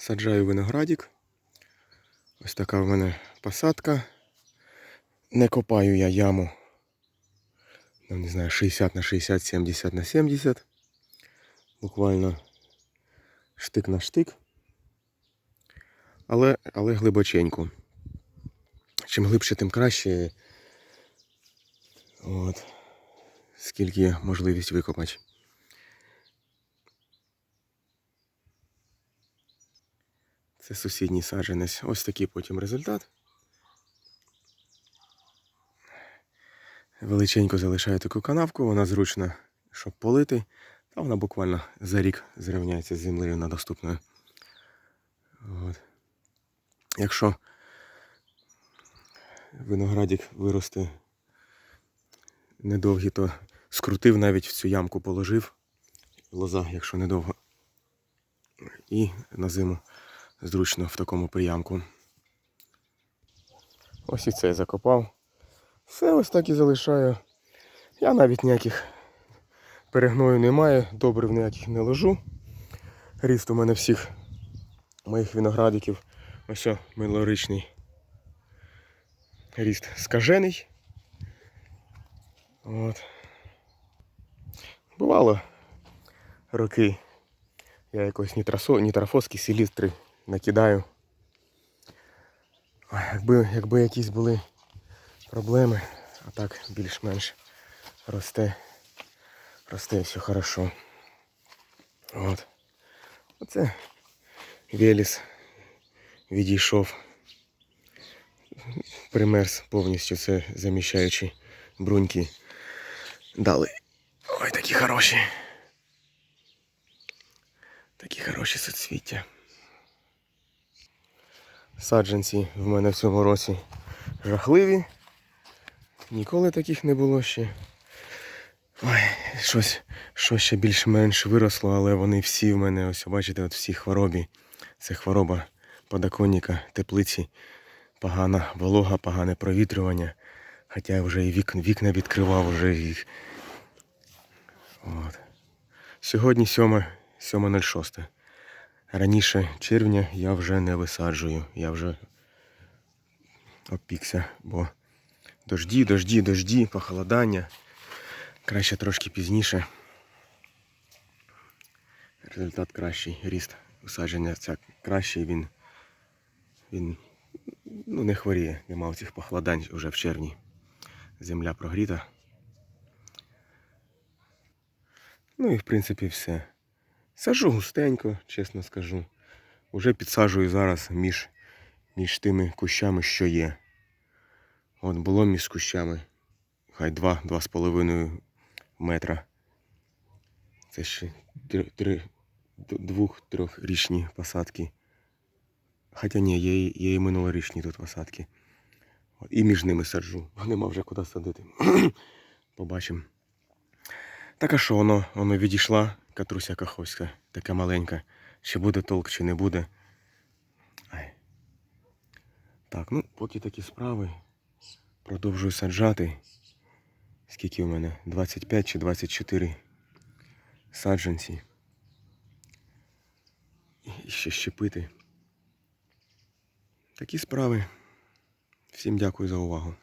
Саджаю виноградик. Ось така в мене посадка. Не копаю я яму. Ну, не знаю, 60 на 60, 70 на 70. Буквально штик на штик. Але, але глибоченько. Чим глибше, тим краще. От. Скільки є можливість викопати. Це сусідній саджанець. Ось такий потім результат. Величенько залишаю таку канавку, вона зручна, щоб полити. Та вона буквально за рік зрівняється з землею на доступною. От. Якщо виноградик виросте недовгий, то скрутив навіть в цю ямку положив. Лоза, якщо недовго. І на зиму зручно в такому приямку. Ось і це закопав. Все ось так і залишаю. Я навіть ніяких перегною немає, добрив ніяких не ложу. Ріст у мене всіх моїх виноградиків. Ось о, милоричний. Ріст скажений. От. Бувало роки. Я якось нітрофоски, селістри накидаю. Якби, якби якісь були проблеми, а так більш-менш росте. Росте все хорошо. От. Оце Веліс відійшов. Примерз повністю це заміщаючи бруньки. Дали. Ой, такі хороші. Такі хороші соцвіття. Саджанці в мене в цьому році жахливі. Ніколи таких не було ще. Ой, щось, щось ще більш-менш виросло, але вони всі в мене, ось бачите, от всі хворобі. Це хвороба подоконника, теплиці, погана волога, погане провітрювання. Хоча я вже і вік, вікна відкривав вже їх. От. Сьогодні 7, 7.06. Раніше червня я вже не висаджую. Я вже опікся, бо дожді, дожді, дожді, похолодання. Краще трошки пізніше. Результат кращий, ріст усадження ця кращий, він, він ну, не хворіє, не мав цих похолодань вже в червні. Земля прогріта. Ну і в принципі все. Сажу густенько, чесно скажу. Уже підсаджую зараз між, між тими кущами, що є. От було між кущами. Хай 2-2,5 метра. Це ще три, три, двох-трьохрічні посадки. Хоча ні, є, є і минулорічні тут посадки. От, і між ними саджу. Нема вже куди садити. Побачимо. Так а що воно, воно відійшла, катруся каховська, така маленька. Чи буде толк, чи не буде. Ай. Так, ну, поки такі справи. Продовжую саджати. Скільки у мене? 25 чи 24 саджанці. І ще щепити. Такі справи. Всім дякую за увагу.